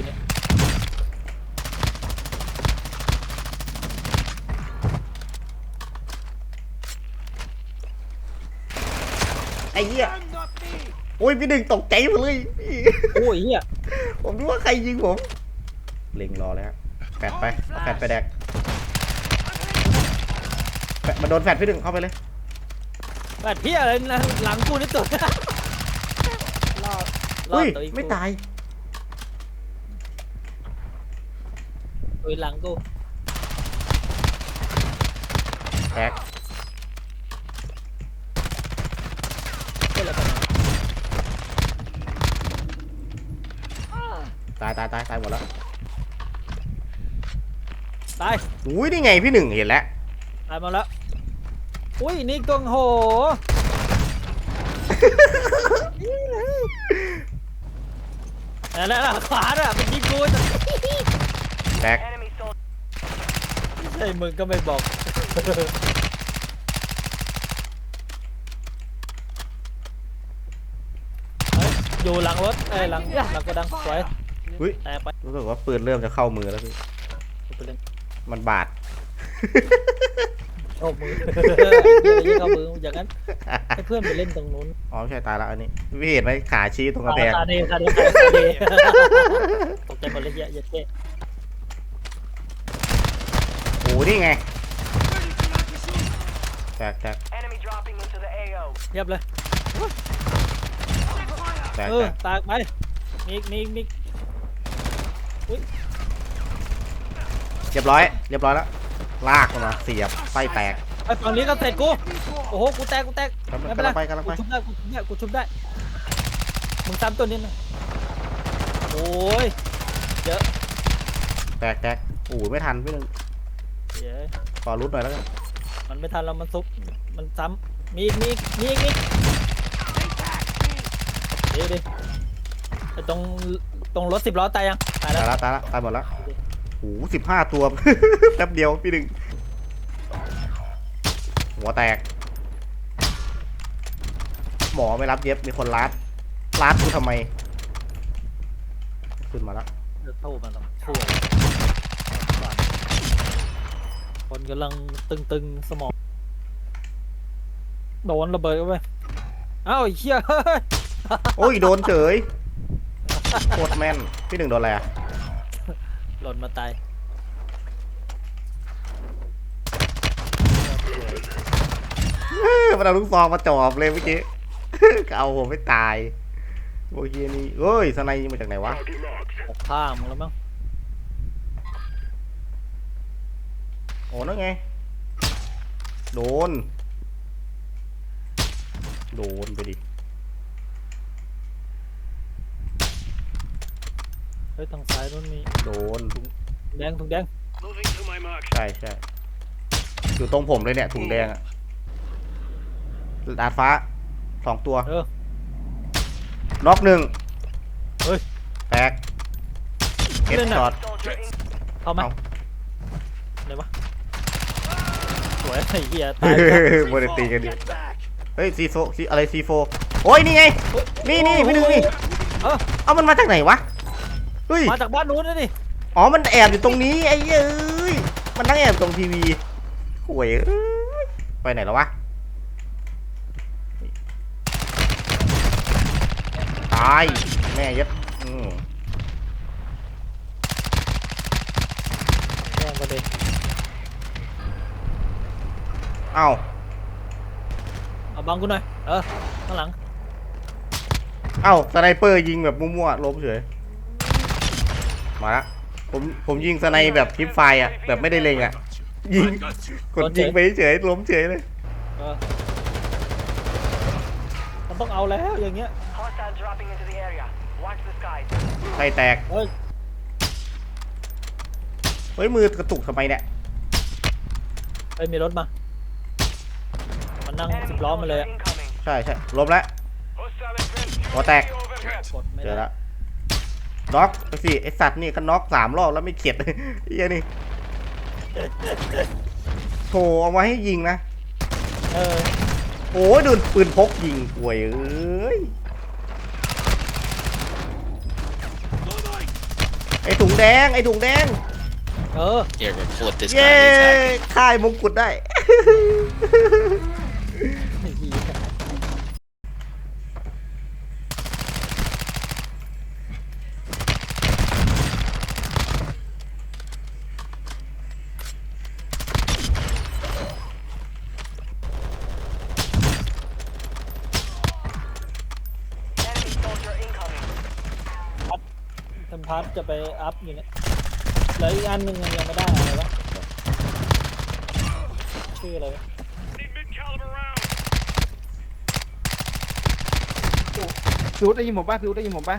อยู่เนี่ยไอ้เหี้ยโอ้ยพี่หนึ่งตกใจหมดเลยพี่โอ้ยเฮียผมรู้ว่าใครยิงผมเล็งรอเลยครับแฟดไปเอาแฟดไปแดกแฟดมาโดนแฟดพี่หนึ่งเข้าไปเลยแบบเฮียอะไรนะหลังกูนี่ตัวรอดรออุ้ดยตัวอีกไม่ตาย ตัวหลังกูแตกเป็นอะไรกันนะตายตายตายตายหมดแล้วตาย อุ้ยนี่ไงพี่หนึ่งเห็นแล้วตายหมาแล้ว อุ้ยนี่กงโหนั่นน่ะขวาน่ะเป็นยิงกูจะแตก ใช่มึงก็ไม่บอก เฮ้ยอยู่หลังรถเอ้ยหลังหลังกระดังสวยอุ้ยแตกไปรู้สึกว่าปืนเริ่มจะเข้ามือแล้วพี่ ไปเล่นมันบาด เข้ามืออย่าไปเข้ามืออย่างนั้นให้เพื่อนไปเล่นตรงนู้นอ๋อไม่ใช่ตายแล้วอันนี้พี่เห็นไหมขาชี้ตรงกระแพงคาเดคาเดคาเดตกใจหมดเลยเหี้ยอะเหี้ยอะเจ๊โอ้ นี่ไงแตกแตก Enemy dropping into the AO. เรียบเลยแตกเอแตอกตากไปมีอีกมีอีกมีอีกเรียบร้อย เรียบร้อยแล้ว ลากมันมาเสียบไส้แตก ไอ้ฝั่งนี้ก็เสร็จกูโอ้โหกูแตกกูแตกกำลังไม่เป็นไรไปกำลังไป กูชุบได้กูชุบได้กูชุบได้มึงตามตัวนี้นะโอ้ยเยอะแตกแตกโอ้ยไม่ทันพี่หนึ่ง เย้ยขอรุดหน่อยแล้วกันมันไม่ทันแล้วมันซุกมันซ้ำมีอีกมีอีกมีอีกมีอีกเดี๋ยวดิไอ้ตรงตรงรถสิบล้อตายยังตายแล้ตายวละตายละตายหมดแล้วโอ้สิบห้าตัว แป๊บเดียวพี่หนึ่งหัวแตก หมอไม่รับเย็บมีคนรัดรัดกูทำไม ขึ้นมาแล้วเลือกสู้มันต้องสู้ คนกำลังตึงๆสมอง โดนระเบิดเข้าไปเอ้าไอ้เหี้ยเฮ้ยโอ้ยโดนเฉยโคตรแม่นพี่หนึ่งโดนอะไรอะหล่นมาตายเฮ้ยมันเอาลูกซองมาจอบเลยเมื่อกี้ เอาผมไม่ตายโอ้ยนี่เอ้ยสไนยิงมาจากไหนวะ ออกข้างมึงแล้วมั้ง โอ้นั่นไง โดน โดนไปดิ เฮ้ยทางซ้ายนู้นมีโดน แดงถุงแดง Moving to my mark. ใช่ใช่อยู่ตรงผมเลยเนี่ยถุงแดงอะดาดฟ้าสองตัว เออ น็อกหนึ่งเฮ้ย แตกเก็ตเล่นน่ะช็อต Soldier in. เข้ามาเอา ไหนวะส วยไอ้เหี้ยตายบนตีกันดิเฮ้ยซีโฟซีอะไรซีโฟโอ้ยนี่ไงนี่นี่พี่หนึ่งนี่เออเอามันมาจากไหนวะเฮ้ยมาจากบ้านนู้นนะนี่อ๋อมันแอบอยู่ตรงนี้ไอ้เอ้ยมันนั่งแอบตรงทีวีห่วยเอ้ยไปไหนแล้ววะตายแม่ยัดอืมแย่งประเด็น เอ้าเอาบังกูหน่อย เออ ข้างหลัง เอ้าสไนเปอร์ยิงแบบมั่วๆล้มเฉย มาละ ผมผมยิงสไนแบบคลิปไฟร์อะ แบบไม่ได้เล็งอะ ยิง กดยิงไปเฉยๆล้มเฉยเลย เออ มันต้องเอาแล้วอย่างเงี้ย Hostile dropping into the area. Watch the skies. ไส้แตก เฮ้ย เฮ้ยมือกระตุกทำไมเนี่ย เฮ้ย มีรถมามั นนั่งสิบ Enemy ล้อมาเลย soldier อะ incoming. ใช่ใช่ล้มแล้ว Hostile advanced. หัวแตก overhead. กดไม่เจอได้แล้วน็อกไปสิไอสัตว์นี่ก็น็อกสามรอบแล้วไม่เข็ดเฮียนี่โถเอามาให้ยิงนะ เออโอ้ยโดนปืนพกยิงป่วยเอ้ยอ้ถุงแดง ไอ้ถุงแดง เออ Yeah, report this เย้ guy ASAP. ค่ายมงกุฎได้ ไอ้เหี้ย Enemy soldier incoming. ทันพัทจะไปอัพอยู่เนี่ยเหลืออีกอันหนึ่งยังไม่ได้อะไรวะชื่ออะไรวะ Need mid-caliber round. ฟิวได้ยินผมป่ะฟิวได้ยินผมป่ะ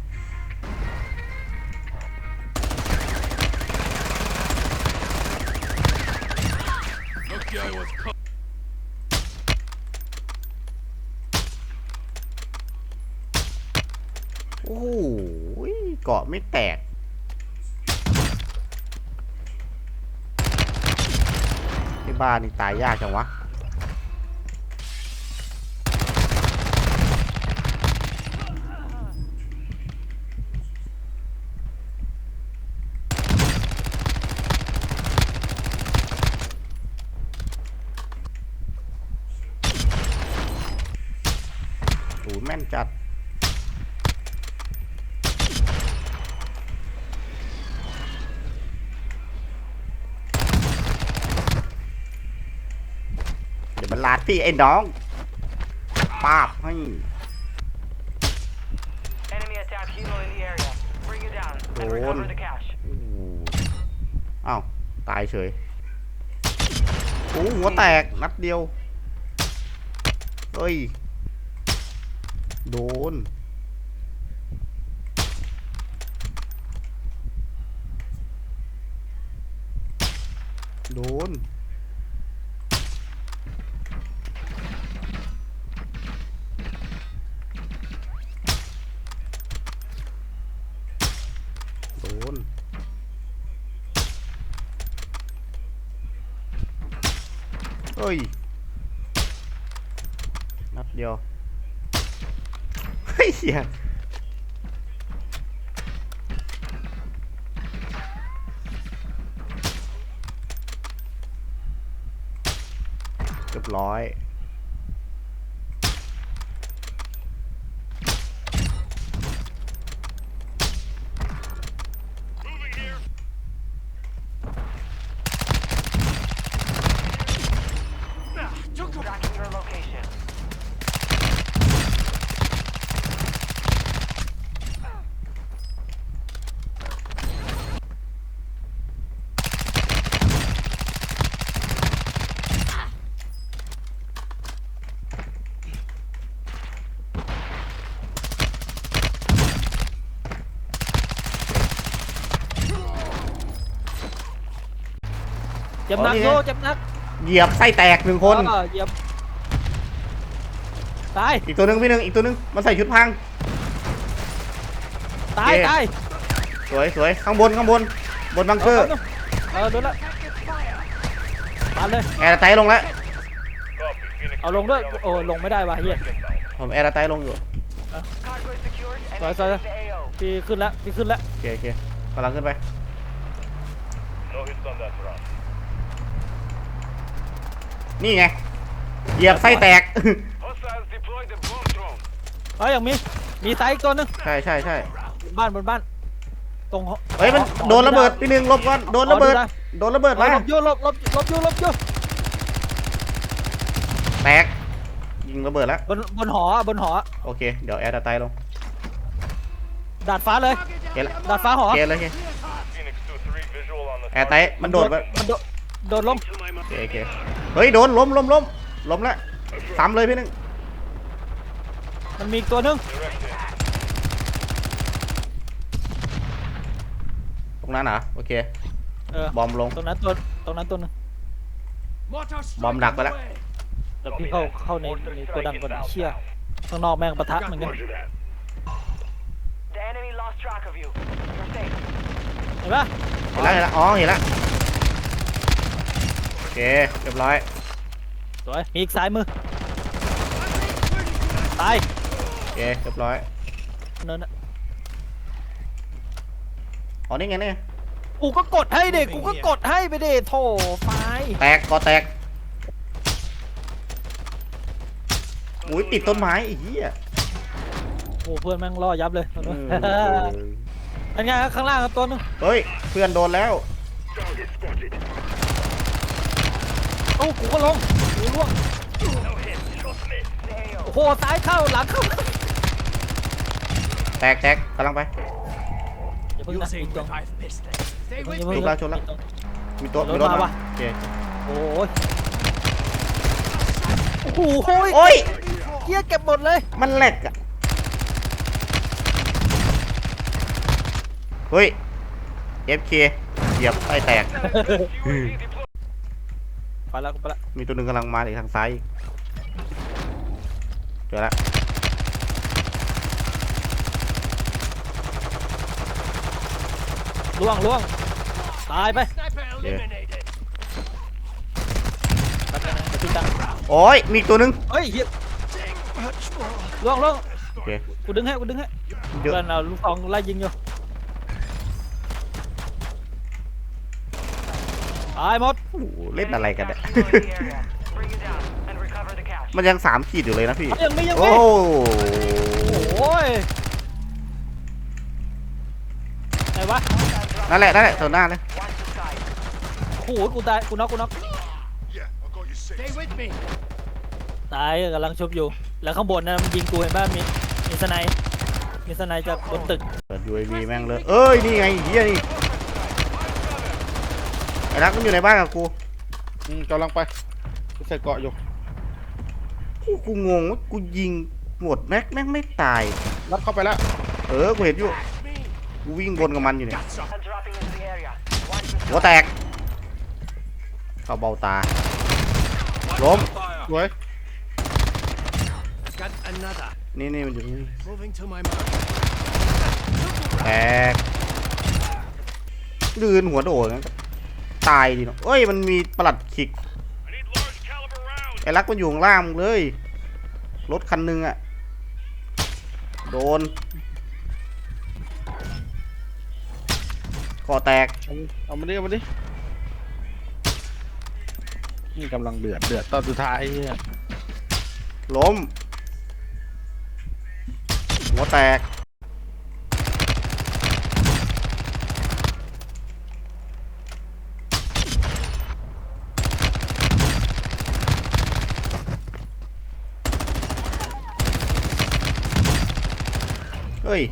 กาะไม่แตก ที่บ้านนี่ตายยากจังวะ โอ้โหแม่นจัด เดี๋ยวมัน ลาดพี่ไอ้น้องป้าบให้ Enemy attack helo in the area. Bring you down and Đồn. recover the cash. โอ้โหอ้าวตายเฉยโอ้โหหัวแตกนัดเดียวเฮ้ย โดน โดน ดเดียวเฮ้ยเหี้ยเรียบร้อย จ็บหนักอ๋อนี่โยไงเจ็บหนักเหยียบไส้แตกหนึ่งคนเออเหยียบตายอีกตัวหนึ่งพี่หนึ่งอีกตัวหนึ่งมันใส่ชุดพรางตายโอเคตายสวยสวยข้างบนข้างบนบนบังเกอร์เออโดนละตายเลยแอร์ไตลงแล้วเอาลงด้วยโอ้ลงไม่ได้ว่ะเฮียผมแอร์ไตลงอยู่ Cargo is secured and Sorry, sorry. exiting the AO. พี่ขึ้นแล้วพี่ขึ้นแล้วโอเคโอเคกำลังขึ้นไป นี่ไง เหยียบไส้แตก Hostiles deploy the bomb drone. เอ้ยยังมีมีไซส์อีกตัวหนึงใช่ใช่ใช่บนบ้านบนบ้าน ตรงหอเฮ้ยมันหอโดนระเบิดพี่หนึ่งหลบก่อน โดนระเบิดอ๋อโดนระเบิดดูมาได้หลบอยู่หลบหลบหลบอยู่หลบอยู่แตก ยิงระเบิดแล้ว บนบนหออะบนหออะโอเค เดี๋ยวแอร์ตายลงดาดฟ้าเลยโอเคละดาดฟ้าหอโอเคเลยโอเคแอร์ไตมันโดดไปมันโดด โดดลงโอเคโอเคเฮ้ยโดนล้มล้มล้มล้มละซ้ำเลยพี่หนึ่งมันมีอีกตัวหนึงตรงนั้นเหรอโอเคเออบอมลง ตรงนั้นตัวตรงนั้นตัวหนึง Mortar Bom strike đặc on vào the đó. way. เดี๋ยวพี่เข้าเข้าในในตัวดังก่อนเชี่ยข้างนอกแม่งปะทะเหมือนกัน The enemy lost track of you. You're safe. เห็นปะเห็นแล้วเห็นแล้วอ๋อเห็นแล้วโอ เคเรียบร้อยสวยมีอีกซ้ายมือตายโอเคเรียบร้อยเนินน่ะอ๋อนี่ไงเนี่ยกูก็กดให้เด็กกูก็กดให้ไปเด็โถไฟแตกกอแตกอุ้ยติดต้นไม้ไอ้เหี้ยโอ้เพื่อนแม่งล่อยับเลยตรงนู้นเอออันไงข้างล่างครับตัวหนึงเฮ้ยเพื่อนโดนแล้วโอ้ากูก็ลงกูล่วงโอ้โหซ้ายเข้าหลังเข้าแตกแตกกำลังไป อย่าเพิ่งนะอี Using กตัว revive pistol. Stay อย่า with เพิ่งชนแล้วชนแล้ว มีตัวรถมีรถมามาว่ะโอเคโอ้ยโอ้โหโอ้ยโอ้ยเกียเก็บหมดเลย มันแหลกอะเฮ้ย FK เหยียบไส้แตก ไปแล้วไปแล้วมีตัวหนึ่งกำลังมาจากทางซ้ายอีกเจอแล้วล่วงล่วงตายไป Sniper eliminated. แป๊บนึงนะเดี๋ยวพี่ตั้งโอ้ยมีอีกตัวหนึ่งเฮ้ยเฮียล่วงล่วงโอเคกูดึงให้กูดึงให้เยอะเพื่อนเอาลูกซองไล่ยิงอยู่ตายหมด โอ้โหเล่นอะไรกันเนี่ย Cash is in the area. Bring it down and recover the cash. มันยังสามขีดอยู่เลยนะพี่ ยังไม่ยังโอ้ไม่โหโอ้ยไหนวะนั่นแหละนั่นแหละตัวหน้าเลย Watch the sky. โอ้โหกูตายกูน็อกกูน็อก Stay with me. ตายกำลังชุบอยู่ แล้วข้างบนนะมันยิงกูเห็นป่ะมีมีสไนด์มีสไนด์จากบนตึก เปิด UAV แม่งเลย เอ้ย นี่ไงเฮียนี่ ไอ้รักมันอยู่ในบ้านกับกูอืมกำลังไปกูใส่เกาะอยู่กูกูงงว่ากูยิงหมดแม็กแม่งไม่ตาย รัดเข้าไปแล้วเออกูเห็นอยู่ กูวิ่งบนกับมันอยู่เนี่ย Got some. I'm dropping into the area. Watch the หัวแตก เข้าเบ้าตา ล้ม Fire. สวย Got another. นี่นี่มันอยู่นี่ Moving to my mark. แตกลื่นหัวโดดงั้นก็ ตายดิเนาะเอ้ยมันมีประหลัดขิกไอ้รักมันอยู่ข้างล่างมึงเลย รถคันหนึงอะโดนคอแตกเอาเอามาดิเอามาดินี่กำลังเดือดเดือดตอนสุดท้ายเนี่ยล้ม หัวแตก เฮ้ย